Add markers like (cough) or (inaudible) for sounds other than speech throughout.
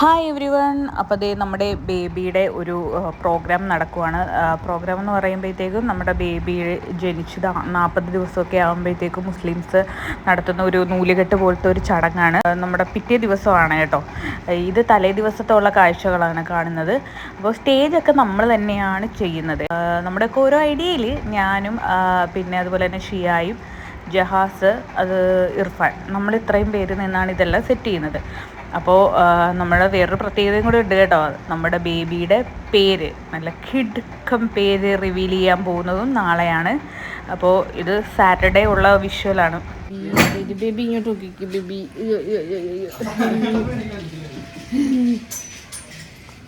Hi every one അപ്പോൾ ദേ നമ്മുടെ ബേബിയുടെ ഒരു പ്രോഗ്രാം നടക്കുവാണ്. പ്രോഗ്രാം എന്ന് പറയുമ്പോഴത്തേക്കും നമ്മുടെ ബേബി ജനിച്ചത് നാൽപ്പത് ദിവസമൊക്കെ ആകുമ്പോഴത്തേക്കും മുസ്ലിംസ് നടത്തുന്ന ഒരു നൂലുകെട്ട് പോലത്തെ ഒരു ചടങ്ങാണ്. നമ്മുടെ പിറ്റേ ദിവസമാണ് കേട്ടോ. ഇത് തലേ ദിവസത്തുള്ള കാഴ്ചകളാണ് കാണുന്നത്. അപ്പോൾ സ്റ്റേജൊക്കെ നമ്മൾ തന്നെയാണ് ചെയ്യുന്നത്. നമ്മുടെയൊക്കെ ഓരോ ഐഡിയയിൽ ഞാനും പിന്നെ അതുപോലെ തന്നെ ഷിയായും ജഹാസ് അത് ഇർഫാൻ. നമ്മൾ ഇത്രയും പേര് നിന്നാണ് ഇതെല്ലാം സെറ്റ് ചെയ്യുന്നത്. അപ്പോൾ നമ്മുടെ വേറൊരു പ്രത്യേകതയും കൂടി ഉണ്ട് കേട്ടോ. നമ്മുടെ ബേബിയുടെ പേര് നല്ല കിടുക്കം പേര് റിവീൽ ചെയ്യാൻ പോകുന്നതും നാളെയാണ്. അപ്പോൾ ഇത് സാറ്റർഡേ ഉള്ള വിഷ്വലാണ് ബേബി ഇങ്ങോട്ട് ബേബി.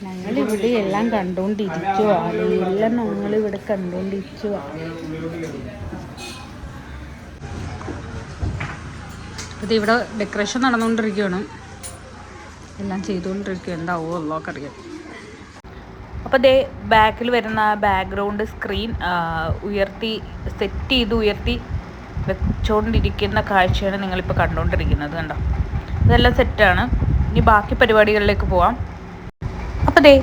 ഞങ്ങളിവിടെ എല്ലാം കണ്ടുകൊണ്ടിരിക്കുവാ എല്ലാം ഞങ്ങളിവിടെ കണ്ടുകൊണ്ടിരിക്കുവാ ഇത് ഇവിടെ ഡെക്കറേഷൻ നടന്നുകൊണ്ടിരിക്കുകയാണ് എല്ലാം ചെയ്തുകൊണ്ടിരിക്കുക എന്താവോ അള്ളോക്കറിയാം അപ്പോൾ ദേ ബാക്കിൽ വരുന്ന ബാക്ക്ഗ്രൗണ്ട് സ്ക്രീൻ ഉയർത്തി സെറ്റ് ചെയ്ത് ഉയർത്തി വെച്ചുകൊണ്ടിരിക്കുന്ന കാഴ്ചയാണ് നിങ്ങളിപ്പോൾ കണ്ടുകൊണ്ടിരിക്കുന്നത് കണ്ടോ? ഇതെല്ലാം സെറ്റാണ് ഇനി ബാക്കി പരിപാടികളിലേക്ക് പോവാം. അപ്പോൾ ദേ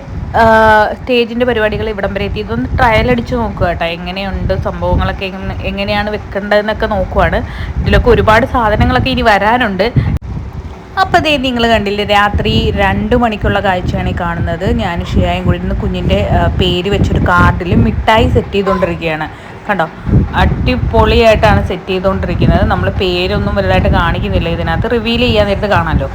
സ്റ്റേജിന്റെ പരിപാടികൾ ഇവിടം വരെ എത്തി. ഇതൊന്ന് ട്രയൽ അടിച്ച് നോക്കുക കേട്ടോ. എങ്ങനെയുണ്ട് സംഭവങ്ങളൊക്കെ? എങ്ങനെയാണ് വെക്കേണ്ടതെന്നൊക്കെ നോക്കുവാണ്. ഇതിലൊക്കെ ഒരുപാട് സാധനങ്ങളൊക്കെ ഇനി വരാനുണ്ട്. അപ്പോൾ ദേ നിങ്ങൾ കണ്ടില്ലേ രാത്രി രണ്ട് മണിക്കുള്ള കാഴ്ചയാണ് ഈ കാണുന്നത്. ഞാൻ ഷിയായും കൂടി നിന്ന് കുഞ്ഞിന്റെ പേര് വെച്ചൊരു കാർഡിൽ മിഠായി സെറ്റ് ചെയ്തുകൊണ്ടിരിക്കുകയാണ് കണ്ടോ? അടിപൊളിയായിട്ടാണ് സെറ്റ് ചെയ്തുകൊണ്ടിരിക്കുന്നത് നമ്മൾ പേരൊന്നും വലുതായിട്ട് കാണിക്കുന്നില്ല ഇതിനകത്ത്. റിവീൽ ചെയ്യാൻ നേരത്ത് കാണാമല്ലോ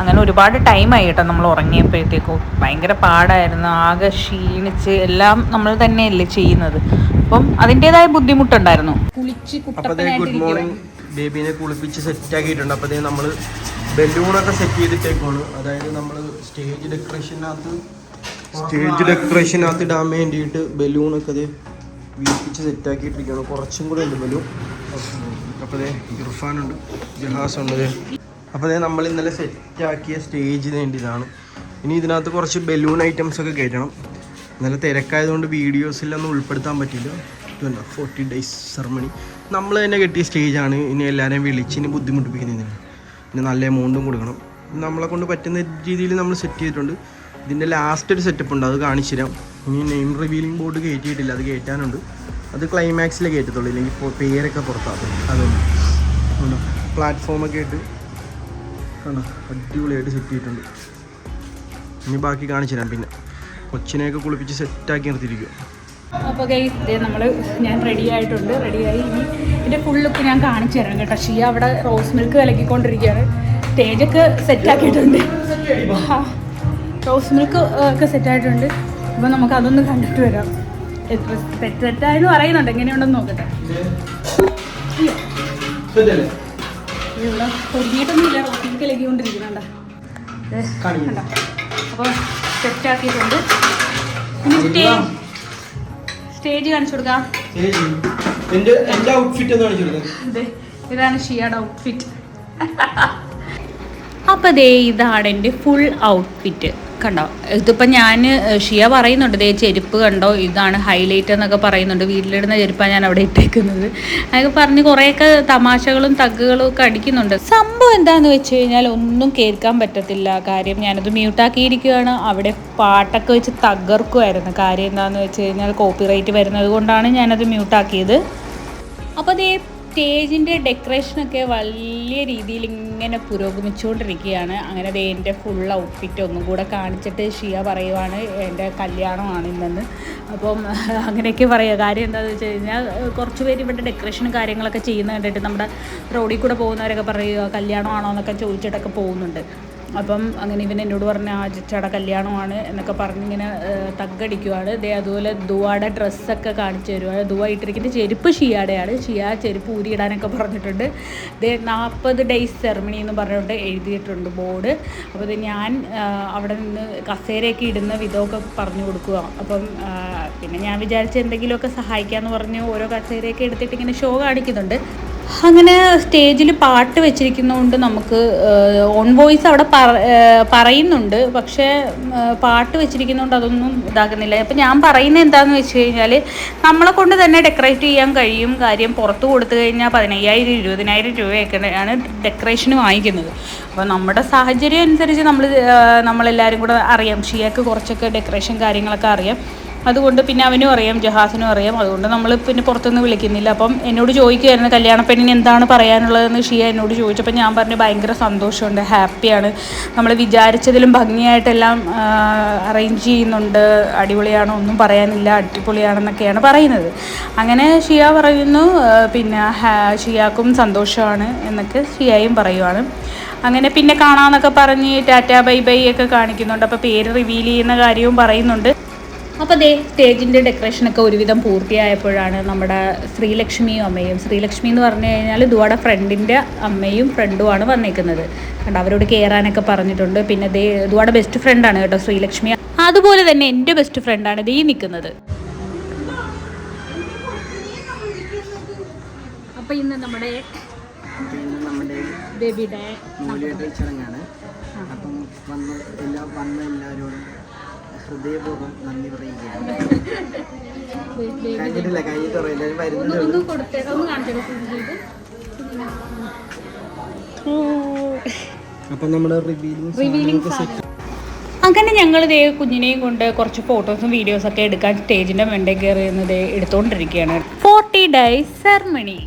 അങ്ങനെ ഒരുപാട് ടൈമായി കേട്ടോ നമ്മൾ ഉറങ്ങിയപ്പോഴത്തേക്കും. ഭയങ്കര പാടായിരുന്നു. ആകെ ക്ഷീണിച്ച് എല്ലാം നമ്മൾ തന്നെയല്ലേ ചെയ്യുന്നത്. അപ്പം അതിന്റെതായ ബുദ്ധിമുട്ടുണ്ടായിരുന്നു. കുളിച്ച് ഗുഡ് മോർണിംഗ് ബേബീനെ കുളിപ്പിച്ച് സെറ്റ് ആക്കിയിട്ടുണ്ട്. അപ്പോൾ നമ്മൾ ബലൂണൊക്കെ സെറ്റ് ചെയ്തിട്ടേക്കാണ് അതായത് നമ്മൾ സ്റ്റേജ് ഡെക്കറേഷനകത്ത് സ്റ്റേജ് ഡെക്കറേഷനകത്ത് ഇടാൻ വേണ്ടിയിട്ട് ബലൂണൊക്കെ അത് വീപ്പിച്ച് സെറ്റാക്കിയിട്ടിരിക്കുകയാണ് കുറച്ചും കൂടെ ഉണ്ട് ബലൂൺ. അപ്പോൾ അതേ ഇർഫാനുണ്ട് ജഹാസ് ഉണ്ട് അപ്പോൾ അതേ നമ്മൾ ഇന്നലെ സെറ്റാക്കിയ സ്റ്റേജിന് വേണ്ടിയതാണ് ഇനി ഇതിനകത്ത് കുറച്ച് ബലൂൺ ഐറ്റംസ് ഒക്കെ കയറ്റണം. ഇന്നലെ തിരക്കായതുകൊണ്ട് വീഡിയോസിലൊന്നും ഉൾപ്പെടുത്താൻ പറ്റില്ല ഇതുണ്ടോ ഫോർട്ടി ഡേയ്സ് സെറമണി നമ്മൾ തന്നെ കെട്ടിയ സ്റ്റേജാണ് ഇനി എല്ലാവരെയും വിളിച്ച് ഇനി ബുദ്ധിമുട്ടിപ്പിക്കുന്നതിന്. പിന്നെ നല്ല എമൗണ്ടും കൊടുക്കണം. നമ്മളെ കൊണ്ട് പറ്റുന്ന രീതിയിൽ നമ്മൾ സെറ്റ് ചെയ്തിട്ടുണ്ട്. ഇതിന്റെ ലാസ്റ്റ് ഒരു സെറ്റപ്പ് ഉണ്ട് അത് കാണിച്ചു തരാം. ഇനി നെയിം റിവീലിംഗ് ബോർഡ് കയറ്റിയിട്ടില്ല അത് കയറ്റാനുണ്ട് അത് ക്ലൈമാക്സിൽ കയറ്റത്തുള്ളൂ ഇല്ലെങ്കിൽ ഇപ്പോൾ പേരൊക്കെ പുറത്താകും അതുകൊണ്ട് കണ്ടോ പ്ലാറ്റ്ഫോമൊക്കെ ആയിട്ട് കണ്ടോ? അടിപൊളിയായിട്ട് സെറ്റ് ചെയ്തിട്ടുണ്ട്. ഇനി ബാക്കി കാണിച്ചു തരാം പിന്നെ. കൊച്ചിനെയൊക്കെ കുളിപ്പിച്ച് സെറ്റാക്കി നിർത്തിയിരിക്കുക അപ്പോൾ ഗൈസ് ഇതേ നമ്മൾ ഞാൻ റെഡി ആയിട്ടുണ്ട് റെഡിയായി ഇനി ഇതിന്റെ ഫുൾ ലുക്ക് ഞാൻ കാണിച്ചു തരാം കേട്ടോ. ഷിയ അവിടെ റോസ് മിൽക്ക് കലക്കിക്കൊണ്ടിരിക്കുകയാണ്. സ്റ്റേജൊക്കെ സെറ്റാക്കിയിട്ടുണ്ട് റോസ് മിൽക്ക് ഒക്കെ സെറ്റായിട്ടുണ്ട് അപ്പോൾ നമുക്ക് അതൊന്ന് കണ്ടിട്ട് വരാം. എത്ര സെറ്റ് സെറ്റായെന്ന് പറയുന്നുണ്ട്. എങ്ങനെയുണ്ടെന്ന് നോക്കട്ടെ. ഇവിടെ ഒരുങ്ങിയിട്ടൊന്നുമില്ല റോസ് മിൽക്ക് കലക്കിക്കൊണ്ടിരിക്കുന്നുണ്ടോ. കണ്ടോ? അപ്പോൾ സെറ്റാക്കിയിട്ടുണ്ട് ഇനി സ്റ്റേജ് സ്റ്റേജ് കാണിച്ചു കൊടുക്കാം. എന്റെ എന്റെ ഔട്ട്ഫിറ്റ് ഒന്ന് കാണിച്ചു കൊടുക്കാം. ദേ, ഇതാണ് ഷിയയുടെ ഔട്ട്ഫിറ്റ് അപ്പൊ ദേ ഇതാണ് എന്റെ ഫുൾ ഔട്ട്ഫിറ്റ് കണ്ടോ? ഇതിപ്പോൾ ഞാൻ ഷിയ പറയുന്നുണ്ട് ദേ ചെരുപ്പ് കണ്ടോ? ഇതാണ് ഹൈലൈറ്റ് എന്നൊക്കെ പറയുന്നുണ്ട്. വീട്ടിലിടുന്ന ചെരുപ്പാണ് ഞാൻ അവിടെ ഇട്ടേക്കുന്നത്. അതൊക്കെ പറഞ്ഞ് കുറേയൊക്കെ തമാശകളും തഗ്ഗുകളും ഒക്കെ അടിക്കുന്നുണ്ട്. സംഭവം എന്താണെന്ന് വെച്ച് കഴിഞ്ഞാൽ ഒന്നും കേൾക്കാൻ പറ്റത്തില്ല. കാര്യം ഞാനത് മ്യൂട്ടാക്കിയിരിക്കുകയാണ് അവിടെ പാട്ടൊക്കെ വെച്ച് തകർക്കുമായിരുന്നു കാര്യം എന്താണെന്ന് വെച്ച് കഴിഞ്ഞാൽ കോപ്പിറൈറ്റ് വരുന്നത് കൊണ്ടാണ് ഞാനത് മ്യൂട്ടാക്കിയത്. അപ്പോൾ അതേ സ്റ്റേജിന്റെ ഡെക്കറേഷനൊക്കെ വലിയ രീതിയിൽ ഇങ്ങനെ പുരോഗമിച്ചുകൊണ്ടിരിക്കുകയാണ്. അങ്ങനെ ദേ എന്റെ ഫുൾ ഔട്ട്ഫിറ്റ് ഒന്നും കൂടെ കാണിച്ചിട്ട് ഷിയ പറയുവാണ് എന്റെ കല്യാണമാണ് ഇന്നെന്ന്. അപ്പം അങ്ങനെയൊക്കെ പറയുക. കാര്യം എന്താണെന്ന് വെച്ച് കഴിഞ്ഞാൽ കുറച്ച് പേര് ഇവിടെ ഡെക്കറേഷനും കാര്യങ്ങളൊക്കെ ചെയ്യുന്ന കണ്ടിട്ട് നമ്മുടെ റോഡിൽ കൂടെ പോകുന്നവരൊക്കെ പറയുക കല്യാണമാണോ എന്നൊക്കെ ചോദിച്ചിട്ടൊക്കെ പോകുന്നുണ്ട്. അപ്പം അങ്ങനെ ഇവൻ എന്നോട് പറഞ്ഞ ആ കല്യാണമാണ് എന്നൊക്കെ പറഞ്ഞിങ്ങനെ തగ్గടിക്കുവാണ് ദേ അതുപോലെ ദുവാടെ ഡ്രസ്സൊക്കെ കാണിച്ചു തരുവാണ്. ദുവ ഇട്ടിരിക്കുന്ന ചെരുപ്പ് ഷിയാടെയാണ്. ഷിയ ചെരുപ്പ് ഊരിയിടാനൊക്കെ പറഞ്ഞിട്ടുണ്ട്. ദേ നാൽപ്പത് ഡേയ്സ് സെറമണി എന്ന് പറഞ്ഞുകൊണ്ട് എഴുതിയിട്ടുണ്ട് ബോർഡ്. അപ്പോൾ ഇത് ഞാൻ അവിടെ നിന്ന് കസേരയൊക്കെ ഇടുന്ന വിധമൊക്കെ പറഞ്ഞു കൊടുക്കുക അപ്പം പിന്നെ ഞാൻ വിചാരിച്ച എന്തെങ്കിലുമൊക്കെ സഹായിക്കാമെന്ന് പറഞ്ഞ് ഓരോ കസേരയൊക്കെ എടുത്തിട്ട് ഇങ്ങനെ ഷോ കാണിക്കുന്നുണ്ട്. അങ്ങനെ സ്റ്റേജിൽ പാട്ട് വെച്ചിരിക്കുന്നതുകൊണ്ട് നമുക്ക് ഓൺ വോയിസ് അവിടെ പറ- പറയുന്നുണ്ട്. പക്ഷേ പാട്ട് വെച്ചിരിക്കുന്നതുകൊണ്ട് അതൊന്നും ഇതാകുന്നില്ല അപ്പം ഞാൻ പറയുന്നത് എന്താണെന്ന് വെച്ച് കഴിഞ്ഞാൽ നമ്മളെ കൊണ്ട് തന്നെ ഡെക്കറേറ്റ് ചെയ്യാൻ കഴിയും കാര്യം പുറത്ത് കൊടുത്തു കഴിഞ്ഞാൽ പതിനയ്യായിരം ഇരുപതിനായിരം രൂപയൊക്കെയാണ് ഡെക്കറേഷന് വാങ്ങിക്കുന്നത്. അപ്പോൾ നമ്മുടെ സാഹചര്യം അനുസരിച്ച് നമ്മൾ നമ്മളെല്ലാവരും കൂടെ അറിയാം. ഷിയാക്ക് കുറച്ചൊക്കെ ഡെക്കറേഷൻ കാര്യങ്ങളൊക്കെ അറിയാം. അതുകൊണ്ട് പിന്നെ അവനും അറിയാം ജഹാസിനും അറിയാം. അതുകൊണ്ട് നമ്മൾ പിന്നെ പുറത്തുനിന്ന് വിളിക്കുന്നില്ല. അപ്പം എന്നോട് ചോദിക്കുമായിരുന്നു കല്യാണപ്പെണ്ണിന് എന്താണ് പറയാനുള്ളതെന്ന്? ഷിയ എന്നോട് ചോദിച്ചപ്പോൾ ഞാൻ പറഞ്ഞു ഭയങ്കര സന്തോഷമുണ്ട് ഹാപ്പിയാണ്. നമ്മൾ വിചാരിച്ചതിലും ഭംഗിയായിട്ടെല്ലാം അറേഞ്ച് ചെയ്യുന്നുണ്ട്. അടിപൊളിയാണോ ഒന്നും പറയാനില്ല അടിപൊളിയാണെന്നൊക്കെയാണ് പറയുന്നത്. അങ്ങനെ ഷിയ പറയുന്നു പിന്നെ ഷിയാക്കും സന്തോഷമാണ് എന്നൊക്കെ ഷിയായും പറയുവാണ്. അങ്ങനെ പിന്നെ കാണാമെന്നൊക്കെ പറഞ്ഞ് ടാറ്റ ബൈ ബൈ ഒക്കെ കാണിക്കുന്നുണ്ട്. അപ്പോൾ പേര് റിവീൽ ചെയ്യുന്ന കാര്യവും പറയുന്നുണ്ട്. അപ്പോൾ ദേ ഡെക്കറേഷൻ ഒക്കെ ഒരുവിധം പൂർത്തിയായപ്പോഴാണ് നമ്മുടെ ശ്രീലക്ഷ്മിയും അമ്മയും. ശ്രീലക്ഷ്മി എന്ന് പറഞ്ഞു കഴിഞ്ഞാൽ ദുവാടെ ഫ്രണ്ടിന്റെ അമ്മയും ഫ്രണ്ടുമാണ് വന്നേക്കുന്നത്. കണ്ട അവരോട് കയറാനൊക്കെ പറഞ്ഞിട്ടുണ്ട്. പിന്നെ ദേ ദുവാടെ ബെസ്റ്റ് ഫ്രണ്ട് ആണ് കേട്ടോ ശ്രീലക്ഷ്മി. അതുപോലെ തന്നെ എന്റെ ബെസ്റ്റ് ഫ്രണ്ടാണ് ദേ ഈ നിൽക്കുന്നത് അപ്പോൾ ഇന്ന് നമ്മുടെ ബേബിയുടെ ചടങ്ങാണ്. അപ്പം വന്ന് എല്ലാ വന്ന എല്ലാവരോടും ഹൃദയപൂർവം നന്ദി പറയുകയാണ്. (laughs) കഴിഞ്ഞിട്ടില്ല കഴിഞ്ഞിട്ട് പറയാം എല്ലാവരും വരുന്നതേ ഉള്ളൂ കൊടുത്തേ ഒന്ന് കാണിച്ചോ അപ്പം നമ്മുടെ റിവീലിംഗ് സെറ്റ് അങ്ങനെ ഞങ്ങൾ ഇതേ കുഞ്ഞിനെയും കൊണ്ട് കുറച്ച് ഫോട്ടോസും വീഡിയോസും ഒക്കെ എടുക്കാൻ സ്റ്റേജിന്റെ മണ്ടേ കയറി എന്നത് എടുത്തുകൊണ്ടിരിക്കുകയാണ് ഫോർട്ടി ഡേയ്സ് സെർമണി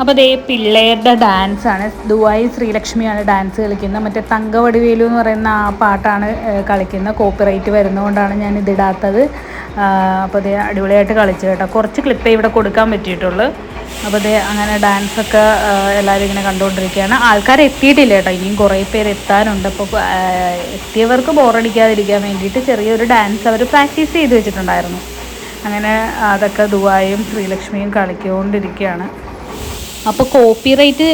അപ്പോൾ ദേ പിള്ളേരുടെ ഡാൻസ് ആണ്. ദുബായ് ശ്രീലക്ഷ്മിയാണ് ഡാൻസ് കളിക്കുന്നത്. മറ്റേ തങ്കവടിവേലു എന്ന് പറയുന്ന ആ പാട്ടാണ് കളിക്കുന്നത്. കോപ്പിറൈറ്റ് വരുന്നതുകൊണ്ടാണ് ഞാൻ ഇതിടാത്തത് അപ്പോൾ ദേ അടിപൊളിയായിട്ട് കളിച്ചു കേട്ടോ. കുറച്ച് ക്ലിപ്പ് ഇവിടെ കൊടുക്കാൻ പറ്റിയിട്ടുള്ളൂ. അപ്പോൾ ദേ അങ്ങനെ ഡാൻസ് ഒക്കെ എല്ലാവരും ഇങ്ങനെ കണ്ടുകൊണ്ടിരിക്കുകയാണ്. ആൾക്കാർ എത്തിയിട്ടില്ല കേട്ടോ. ഇനിയും കുറേ പേര് എത്താനുണ്ട്. അപ്പോൾ എത്തിയവർക്ക് ബോറടിക്കാതിരിക്കാൻ വേണ്ടിയിട്ട് ചെറിയൊരു ഡാൻസ് അവർ പ്രാക്ടീസ് ചെയ്ത് വെച്ചിട്ടുണ്ടായിരുന്നു. അങ്ങനെ അതൊക്കെ ദുബായും ശ്രീലക്ഷ്മിയും കളിക്കൊണ്ടിരിക്കുകയാണ്. അപ്പോൾ കോപ്പിറൈറ്റ്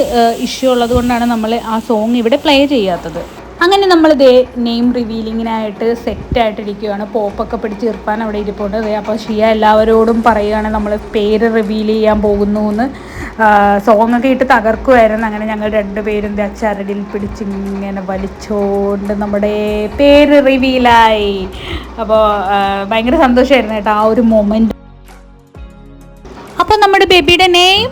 ഇഷ്യൂ ഉള്ളത് കൊണ്ടാണ് നമ്മൾ ആ സോങ് ഇവിടെ പ്ലേ ചെയ്യാത്തത്. അങ്ങനെ നമ്മൾ ദേ നെയിം റിവീലിങ്ങിനായിട്ട് സെറ്റായിട്ടിരിക്കുകയാണ് പോപ്പൊക്കെ പിടിച്ച് ഇർപ്പാൻ അവിടെ ഇരിപ്പുണ്ട്. അപ്പോൾ ഷിയ എല്ലാവരോടും പറയുകയാണ് നമ്മൾ പേര് റിവീൽ ചെയ്യാൻ പോകുന്നു എന്ന് സോങ് ഒക്കെ ഇട്ട് തകർക്കുമായിരുന്നു അങ്ങനെ ഞങ്ങൾ രണ്ടുപേരും ദേ ആ ചരടിൽ പിടിച്ച് ഇങ്ങനെ വലിച്ചോണ്ട് നമ്മുടെ പേര് റിവീലായി അപ്പോൾ ഭയങ്കര സന്തോഷമായിരുന്നു കേട്ടോ ആ ഒരു മൊമെന്റ് അപ്പോൾ നമ്മുടെ ബേബിയുടെ നെയിം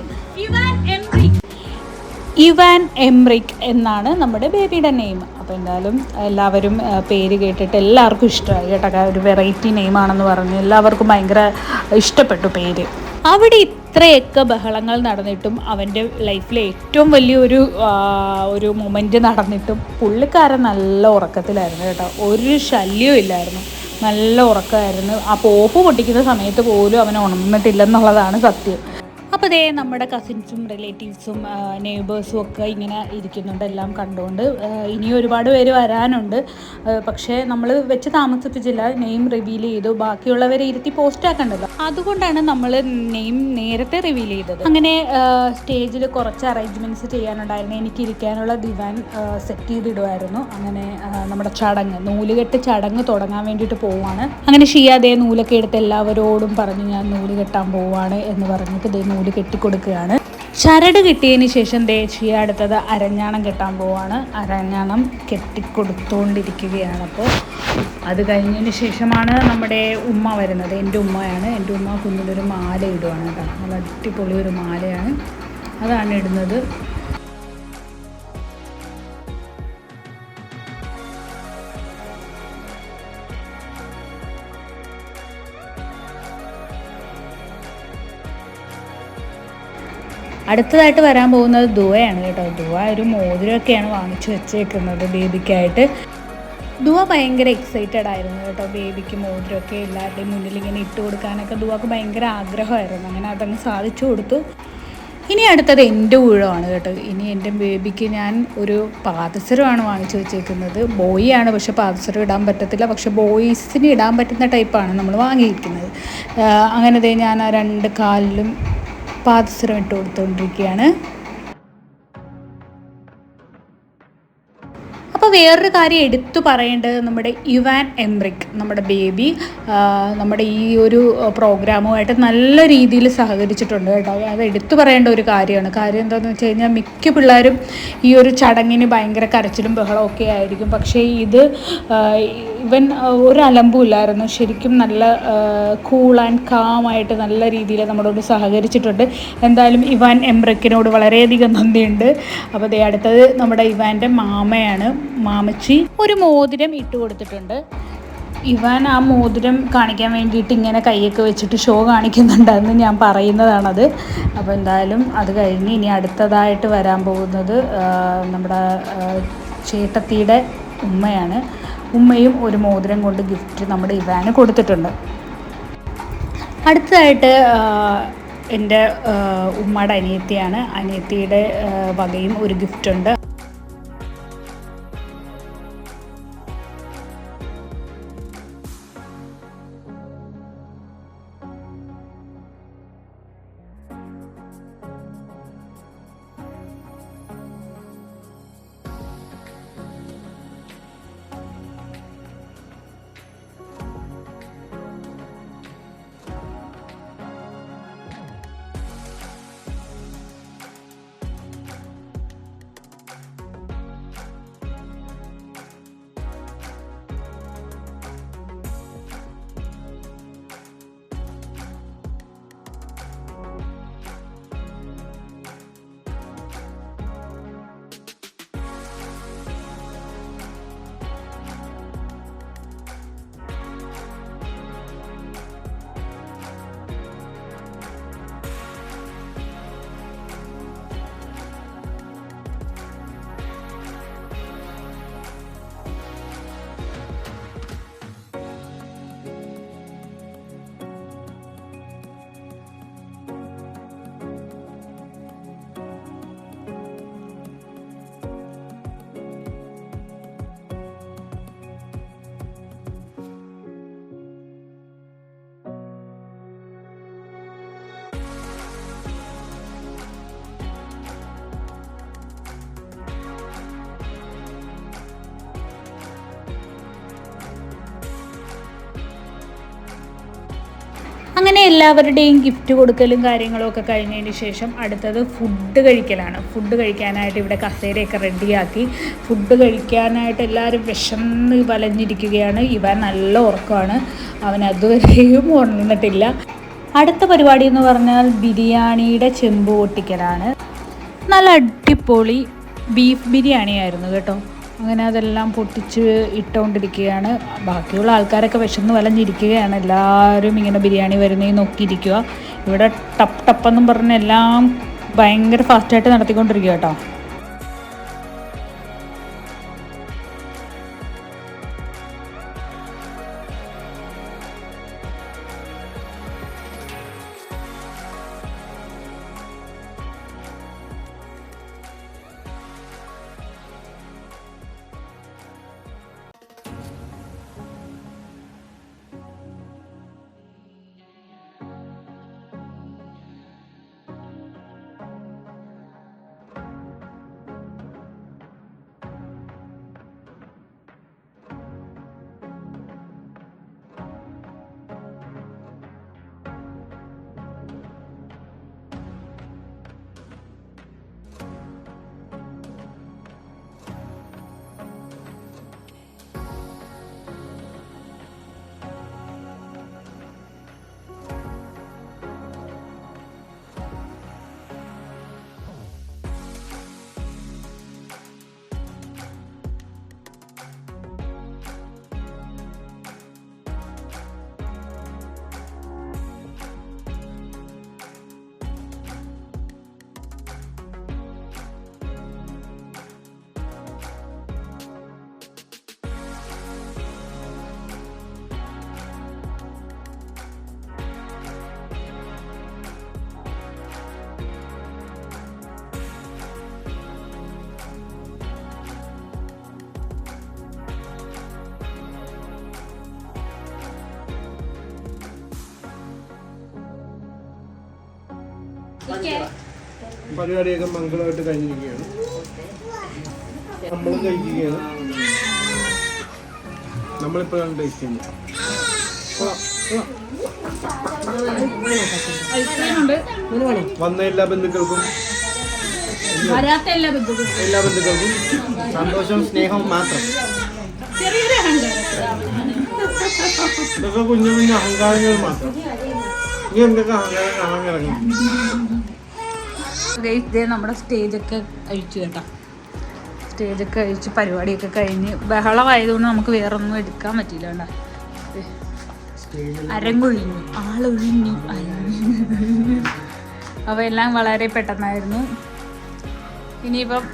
ഇവാൻ എംറിക്. എന്നാണ് നമ്മുടെ ബേബിയുടെ നെയിം അപ്പോൾ എന്തായാലും എല്ലാവരും പേര് കേട്ടിട്ട് എല്ലാവർക്കും ഇഷ്ടമായി കേട്ടോ. ഒരു വെറൈറ്റി നെയിമാണെന്ന് പറഞ്ഞ് എല്ലാവർക്കും ഭയങ്കര ഇഷ്ടപ്പെട്ടു പേര്. അവിടെ ഇത്രയൊക്കെ ബഹളങ്ങൾ നടന്നിട്ടും അവന്റെ ലൈഫിലെ ഏറ്റവും വലിയൊരു ഒരു മൊമെന്റ് നടന്നിട്ടും പുള്ളിക്കാരൻ നല്ല ഉറക്കത്തിലായിരുന്നു കേട്ടോ. ഒരു ശല്യവും ഇല്ലായിരുന്നു. നല്ല ഉറക്കമായിരുന്നു. ആ പോപ്പ് പൊട്ടിക്കുന്ന സമയത്ത് പോലും അവൻ ഉണർന്നിട്ടില്ലെന്നുള്ളതാണ് സത്യം. അപ്പോൾ ദേ നമ്മുടെ കസിൻസും റിലേറ്റീവ്സും നെയ്ബേഴ്സും ഒക്കെ ഇങ്ങനെ ഇരിക്കുന്നുണ്ട് എല്ലാം കണ്ടുകൊണ്ട് ഇനി ഒരുപാട് പേര് വരാനുണ്ട്. പക്ഷേ നമ്മൾ വെച്ച് താമസിപ്പിച്ചില്ല നെയിം റിവീൽ ചെയ്തു. ബാക്കിയുള്ളവരെ ഇരുത്തി പോസ്റ്റ് അതുകൊണ്ടാണ് നമ്മൾ നെയിം നേരത്തെ റിവീൽ ചെയ്തത്. അങ്ങനെ സ്റ്റേജിൽ കുറച്ച് അറേഞ്ച്മെന്റ്സ് ചെയ്യാനുണ്ടായിരുന്നു. എനിക്ക് ഇരിക്കാനുള്ള ദിവാൻ സെറ്റ് ചെയ്തിടുമായിരുന്നു അങ്ങനെ നമ്മുടെ ചടങ്ങ് നൂലുകെട്ട് ചടങ്ങ് തുടങ്ങാൻ വേണ്ടിയിട്ട് പോവുകയാണ് അങ്ങനെ ഷിയാ ദേ നൂലൊക്കെ എടുത്ത് എല്ലാവരോടും പറഞ്ഞ് ഞാൻ നൂൽ കെട്ടാൻ പോവുകയാണ് എന്ന് പറഞ്ഞിട്ട് ദേ നൂൽ കെട്ടിക്കൊടുക്കുകയാണ്. ചരട് കിട്ടിയതിന് ശേഷം ദേശീയ അടുത്തത് അരഞ്ഞാണം കെട്ടാൻ പോവാണ്. അരഞ്ഞാണം കെട്ടിക്കൊടുത്തുകൊണ്ടിരിക്കുകയാണ് അപ്പോൾ അത് കഴിഞ്ഞതിന് ശേഷമാണ് നമ്മുടെ ഉമ്മ വരുന്നത്. എന്റെ ഉമ്മയാണ്. എന്റെ ഉമ്മ കുഞ്ഞിനൊരു മാല ഇടുവാണ് കേട്ടോ. നല്ല അടിപൊളി ഒരു മാലയാണ്. അതാണ് ഇടുന്നത്. അടുത്തതായിട്ട് വരാൻ പോകുന്നത് ദുവയാണ് കേട്ടോ. ദുവ ഒരു മോതിരമൊക്കെയാണ് വാങ്ങിച്ചു വെച്ചേക്കുന്നത് ബേബിക്കായിട്ട്. ദുവ ഭയങ്കര എക്സൈറ്റഡ് ആയിരുന്നു കേട്ടോ. ബേബിക്ക് മോതിരമൊക്കെ എല്ലാവരുടെയും മുന്നിൽ ഇങ്ങനെ ഇട്ട് കൊടുക്കാനൊക്കെ ദുവക്ക് ഭയങ്കര ആഗ്രഹമായിരുന്നു. അങ്ങനെ അതങ്ങ് സാധിച്ചു കൊടുത്തു. ഇനി അടുത്തത് എന്റെ ഊഴമാണ് കേട്ടോ. ഇനി എന്റെ ബേബിക്ക് ഞാൻ ഒരു പാദസരമാണ് വാങ്ങിച്ചു വെച്ചേക്കുന്നത്. ബോയ് ആണ് പക്ഷെ പാദസരം ഇടാൻ പറ്റത്തില്ല. പക്ഷെ ബോയ്സിന് ഇടാൻ പറ്റുന്ന ടൈപ്പാണ് നമ്മൾ വാങ്ങിയിരിക്കുന്നത്. അങ്ങനെ ഞാൻ ആ രണ്ട് കാലിലും പാദസരം ഇട്ട് കൊടുത്തുകൊണ്ടിരിക്കുകയാണ് അപ്പോൾ വേറൊരു കാര്യം എടുത്തു പറയേണ്ടത് നമ്മുടെ ഇവാൻ എംറിക് നമ്മുടെ ബേബി നമ്മുടെ ഈ ഒരു പ്രോഗ്രാമുമായിട്ട് നല്ല രീതിയിൽ സഹകരിച്ചിട്ടുണ്ട് കേട്ടോ. അത് എടുത്തു പറയേണ്ട ഒരു കാര്യമാണ്. കാര്യം എന്താണെന്ന് വെച്ച് കഴിഞ്ഞാൽ മിക്ക പിള്ളേരും ഈ ഒരു ചടങ്ങിന് ഭയങ്കര കരച്ചിലും ബഹളം ഒക്കെ ആയിരിക്കും. പക്ഷേ ഇത് ഇവൻ ഒരു അലമ്പും ഇല്ലായിരുന്നു. ശരിക്കും നല്ല കൂൾ ആൻഡ് കാമായിട്ട് നല്ല രീതിയിൽ നമ്മളോട് സഹകരിച്ചിട്ടുണ്ട്. എന്തായാലും ഇവാൻ എംബ്രക്കിനോട് വളരെയധികം നന്ദിയുണ്ട്. അപ്പോൾ ദേ അടുത്തത് നമ്മുടെ ഇവാന്റെ മാമയാണ്. മാമച്ചി ഒരു മോതിരം ഇട്ട് കൊടുത്തിട്ടുണ്ട്. ഇവൻ ആ മോതിരം കാണിക്കാൻ വേണ്ടിയിട്ട് ഇങ്ങനെ കൈയൊക്കെ വെച്ചിട്ട് ഷോ കാണിക്കുന്നുണ്ടെന്ന് ഞാൻ പറയുന്നതാണത്. അപ്പോൾ എന്തായാലും അത് കഴിഞ്ഞ് ഇനി അടുത്തതായിട്ട് വരാൻ പോകുന്നത് നമ്മുടെ ചേട്ടത്തിയുടെ ഉമ്മയാണ്. ഉമ്മയും ഒരു മോതിരം കൊണ്ട് ഗിഫ്റ്റ് നമ്മുടെ ഇവാന് കൊടുത്തിട്ടുണ്ട്. അടുത്തതായിട്ട് എന്റെ ഉമ്മയുടെ അനിയത്തിയാണ്. അനിയത്തിയുടെ വകയും ഒരു ഗിഫ്റ്റ് എല്ലാവരുടെയും ഗിഫ്റ്റ് കൊടുക്കലും കാര്യങ്ങളും ഒക്കെ കഴിഞ്ഞതിന് ശേഷം അടുത്തത് ഫുഡ് കഴിക്കലാണ്. ഫുഡ് കഴിക്കാനായിട്ട് ഇവിടെ കസേരയൊക്കെ റെഡിയാക്കി. ഫുഡ് കഴിക്കാനായിട്ട് എല്ലാവരും വിശന്ന് വലഞ്ഞിരിക്കുകയാണ്. ഇവ നല്ല ഉറക്കമാണ്. അവൻ അതുവരെയും ഉണർന്നിട്ടില്ല അടുത്ത പരിപാടി എന്ന് പറഞ്ഞാൽ ബിരിയാണിയുടെ ചെമ്പ് പൊട്ടിക്കലാണ്. നല്ല അടിപൊളി ബീഫ് ബിരിയാണി ആയിരുന്നു കേട്ടോ. അങ്ങനെ അതെല്ലാം പൊട്ടിച്ച് ഇട്ടുകൊണ്ടിരിക്കുകയാണ്. ബാക്കിയുള്ള ആൾക്കാരൊക്കെ വിശന്ന് വലഞ്ഞിരിക്കുകയാണ്. എല്ലാവരും ഇങ്ങനെ ബിരിയാണി വരുന്നേ നോക്കിയിരിക്കുക. ഇവിടെ ടപ്പ് ടപ്പെന്നും പറഞ്ഞ് എല്ലാം ഭയങ്കര ഫാസ്റ്റായിട്ട് നടത്തിക്കൊണ്ടിരിക്കുക കേട്ടോ. പരിപാടിയൊക്കെ മംഗളമായിട്ട് കഴിഞ്ഞിരിക്കുകയാണ്. നമ്മളും കഴിക്കുകയാണ്. നമ്മളിപ്പോഴാണ് ടേസ്റ്റ് ചെയ്യുന്നത്. വന്ന എല്ലാ ബന്ധുക്കൾക്കും. എല്ലാ ബന്ധുക്കളും എല്ലാ ബന്ധുക്കൾക്കും സന്തോഷവും സ്നേഹവും മാത്രം. ഇതൊക്കെ കുഞ്ഞു കുഞ്ഞു അഹങ്കാരങ്ങൾ മാത്രം. ഇനി എന്തൊക്കെ അഹങ്കാരം കാണാൻ കിടക്കും ഗൈസ് ഇതേ നമ്മുടെ സ്റ്റേജൊക്കെ അഴിച്ചു കേട്ടോ. സ്റ്റേജൊക്കെ അഴിച്ച് പരിപാടിയൊക്കെ കഴിഞ്ഞ് ബഹളമായതുകൊണ്ട് നമുക്ക് വേറൊന്നും എടുക്കാൻ പറ്റില്ല കേട്ടോ. അരങ്ങൊഴിഞ്ഞു. ആളൊഴിഞ്ഞു. അപ്പോൾ എല്ലാം വളരെ പെട്ടെന്നായിരുന്നു. ഇനിയിപ്പം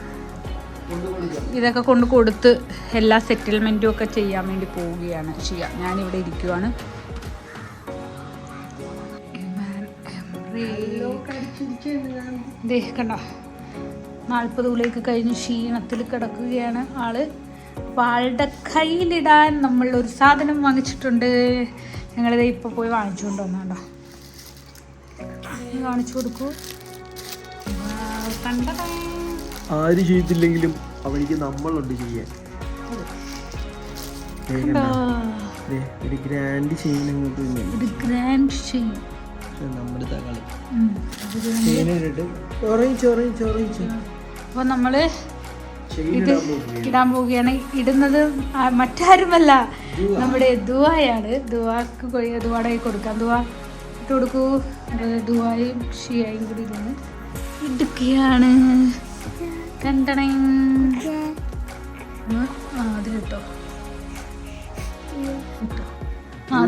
ഇതൊക്കെ കൊണ്ട് കൊടുത്ത് എല്ലാ സെറ്റിൽമെന്റും ഒക്കെ ചെയ്യാൻ വേണ്ടി പോവുകയാണ് ഷിയ. ഞാനിവിടെ ഇരിക്കുവാണ്. കണ്ടോ? നാൽപ്പത് ഉള്ളിലേക്ക് കഴിഞ്ഞ് ക്ഷീണത്തിൽ കിടക്കുകയാണ് ആൾ. ആളുടെ കയ്യിലിടാൻ നമ്മൾ ഒരു സാധനം വാങ്ങിച്ചിട്ടുണ്ട്. ഞങ്ങളിത് ഇപ്പോൾ പോയി വാങ്ങിച്ചുകൊണ്ട് വന്നാണ്ടോ കാണിച്ചു കൊടുക്കൂ. ആര് ചെയ്തില്ലെങ്കിലും അവനിക്ക് നമ്മളുണ്ട് ചെയ്യാൻ. ഒരു ഗ്രാൻഡ് ചെയിൻ അങ്ങോട്ട്. ഒരു ഗ്രാൻഡ് പക്ഷെ നമ്മുടെ തകളി. അപ്പോൾ നമ്മൾ ചെയിൻ ഇത് ഇടാൻ പോവുകയാണ്. ഇടുന്നത് മറ്റാരുമല്ല. നമ്മുടെ ദുവായാണ്. ദുവാക്ക് കൊ- ദുവാടെ കൊടുക്കാം. ദുവാ ഇട്ട് കൊടുക്കൂ. അത് ദുവായും ഷിയായും കൂടി ഇരുന്ന് ഇടുക്കുകയാണ് കണ്ടണേ. ഇട്ടോ. ആ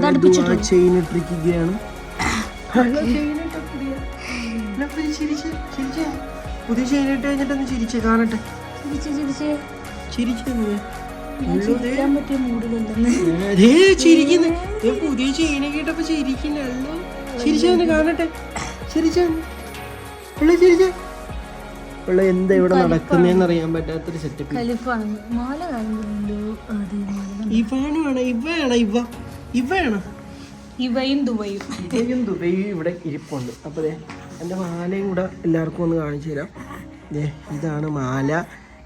ചെയിൻ ഇട്ടിരിക്കുകയാണ്. പുതിയ ചെയിനിട്ട് കഴിഞ്ഞിട്ട് കഴിഞ്ഞിട്ടൊന്ന് ചിരിച്ചേ കാണട്ടെ ചിരിച്ച് ചിരിച്ച് ചിരിച്ചേ ചിരിക്കുന്നു പുതിയ ചെയിനൊക്കെ ഇട്ടപ്പോ ചിരിക്കുന്നല്ലോ ചിരിച്ചെന്ന് കാണട്ടെ ചിരിച്ചേ ചിരിച്ചേ പിള്ള എന്താ ഇവിടെ നടക്കുന്നതെന്ന് അറിയാൻ പറ്റാത്തൊരു സെറ്റപ്പ് കാണുന്നുണ്ടോ ഇവ ഇവാണ് ഇവയാണ് ഇവ ഇവയാണ് ഇവയും ദുബയും ഇവയും ദുബയും ഇവിടെ ഇരിപ്പുണ്ട്. അപ്പോൾ ദേ എന്റെ മാലയും കൂടെ എല്ലാവർക്കും ഒന്ന് കാണിച്ചു തരാം. ദേ ഇതാണ് മാല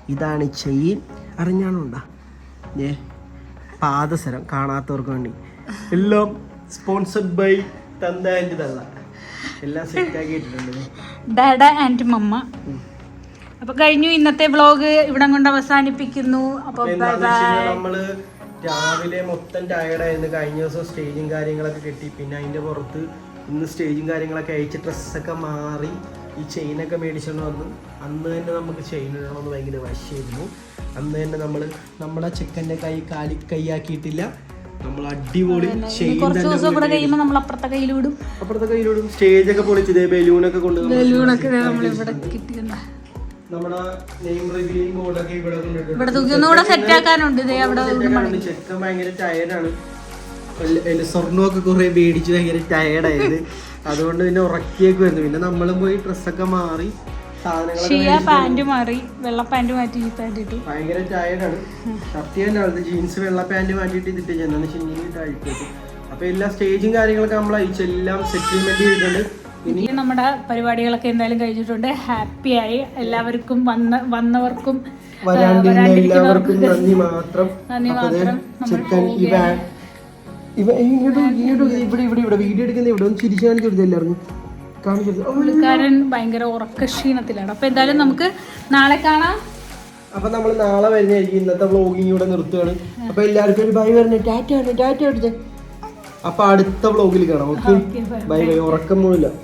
ഇതാണ് ചെയിൻ. അറിഞ്ഞാണുണ്ടാ? ദേ പാദസരം കാണാത്തവർക്ക് വേണ്ടി. എല്ലാം സ്പോൺസർഡ് ബൈ തന്ത ആൻഡ് തള്ള. എല്ലാം സെറ്റ് ആക്കിയിട്ടുണ്ട് ഡാഡ ആൻഡ് മമ്മ. അപ്പൊ കഴിഞ്ഞു ഇന്നത്തെ വ്ളോഗ് ഇവിടെ കൊണ്ട് അവസാനിപ്പിക്കുന്നു. അപ്പൊ നമ്മൾ രാവിലെ മൊത്തം ടയർഡായിരുന്നു കഴിഞ്ഞ ദിവസം സ്റ്റേജും കാര്യങ്ങളൊക്കെ കിട്ടി. പിന്നെ അതിന്റെ പുറത്ത് ഇന്ന് സ്റ്റേജും കാര്യങ്ങളൊക്കെ അയച്ച് ഡ്രസ്സൊക്കെ മാറി. ഈ ചെയിനൊക്കെ മേടിച്ചുകൊണ്ട് വന്നു അന്ന് തന്നെ നമുക്ക് ചെയിൻ ഇടണമെന്ന് ഭയങ്കര വശമായിരുന്നു അന്ന് തന്നെ നമ്മൾ നമ്മുടെ ചിക്കന്റെ കൈ കാലി കൈയാക്കിയിട്ടില്ല. നമ്മൾ അടിപൊളി അപ്പുറത്തെ കയ്യിലൂടും സ്റ്റേജ് ഒക്കെ പൊളിച്ച് ബലൂണൊക്കെ കൊണ്ട് ബലൂണൊക്കെ നമ്മൾ ഇവിടെ നമ്മുടെ നെയിം ബോർഡൊക്കെ ഇവിടെ കൊണ്ടിട്ടുണ്ട്. ഇവിടെ തൂക്കി ഒന്നുകൂടെ സെറ്റ് ആക്കാനുണ്ട് ഇതേ അവിടെ ചെക്കനാണ്. ചെക്കൻ ഭയങ്കര ടയർഡാണ് സ്വർണമൊക്കെ കുറെ മേടിച്ച് ഭയങ്കര ടയർഡായത് അതുകൊണ്ട് പിന്നെ ഉറക്കിയേക്ക് വരുന്നു പിന്നെ നമ്മളും പോയി ഡ്രസ്സൊക്കെ മാറി ഷിയ പാന്റ് മാറി വെള്ള പാന്റ് മാറ്റി ഈ പാന്റ് ഇട്ടു. ഭയങ്കര ടയർഡാണ് സത്യം ജീൻസ് വെള്ള പാന്റ് മാറ്റിയിട്ട് ഇതിട്ട് ചെന്നു അപ്പൊ എല്ലാ സ്റ്റേജും കാര്യങ്ങളൊക്കെ നമ്മൾ അയച്ചു. എല്ലാം സെറ്റിൽമെന്റ് ചെയ്തിട്ടുണ്ട്. ഇനി നമ്മുടെ പരിപാടികളൊക്കെ എന്തായാലും കഴിഞ്ഞിട്ടുണ്ട്. ഹാപ്പിയായി എല്ലാവർക്കും വന്ന വന്നവർക്കും എല്ലാവർക്കും നന്ദി മാത്രം. ചെക്കൻ ഇവ ഇവ ഇങ്ങോട്ട് ഇങ്ങോട്ട് ഇവിടെ ഇവിടെ ഇവിടെ വീഡിയോ എടുക്കുന്ന ഇവിടെ ഒന്ന് എല്ലാവർക്കും. പുള്ളിക്കാരൻ ഭയങ്കര അപ്പൊ എന്തായാലും നമുക്ക് നാളെ കാണാം. അപ്പൊ നമ്മൾ നാളെ വരുന്നതായിരിക്കും. ഇന്നത്തെ വ്ളോഗിങ് ഇവിടെ നിർത്തുകയാണ്. അപ്പൊ എല്ലാവർക്കും ഒരു ബൈ പറഞ്ഞു ടാറ്റ ടാറ്റ അടിച്ചേ അപ്പൊ അടുത്ത വ്ളോഗിൽ കാണാം ഓക്കെ? ബൈ ബൈ ഉറക്കം മുഴുവൻ